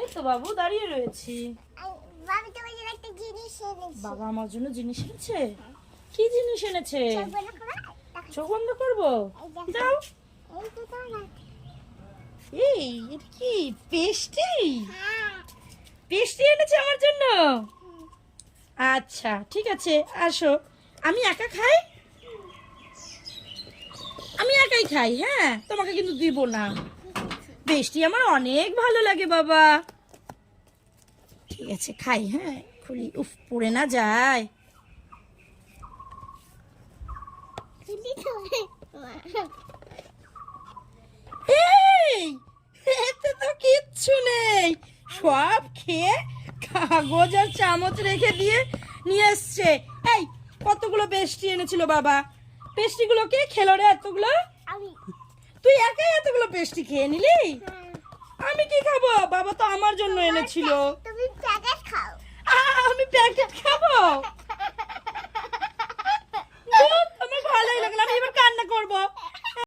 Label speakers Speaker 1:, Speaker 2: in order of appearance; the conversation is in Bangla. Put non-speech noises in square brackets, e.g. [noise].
Speaker 1: এই তো বাবু দাঁড়িয়ে রয়েছি।
Speaker 2: বাবা
Speaker 1: আমার জন্য জিনিস এনেছে? কি জিনিস এনেছে?
Speaker 2: চোখ বন্ধ
Speaker 1: করব? যাও।
Speaker 2: এই
Speaker 1: এটা কি? পেস্টি?
Speaker 2: হ্যাঁ।
Speaker 1: পেস্টি এনেছে আমার জন্য? আচ্ছা ঠিক আছে আসো। আমি একা খাই? আমি একাই খাই হ্যাঁ? তোমাকে কিন্তু দিব না। পেস্টি আমার অনেক ভালো লাগে, বাবা। ঠিক আছে, খাই হ্যাঁ খুলি। উফ, পড়ে না, যায়। এই, এতে তো কিচ্ছু নেই। সব খেয়ে কাগজ আর চামচ রেখে দিয়ে নিয়ে এসছে। এই, কতগুলো পেস্টি এনেছিল, বাবা? পেস্টিগুলো কে খেলো রে এতগুলো?
Speaker 2: আমি।
Speaker 1: একাই এতগুলো পেস্টি খেয়ে নিলি? আমি কি খাব? বাবা তো আমার জন্য এনেছিল।
Speaker 2: তুমি আমি প্যাকেট খাব? [laughs]
Speaker 1: আমার ভালোই লাগল আমি এবার কান্না করব।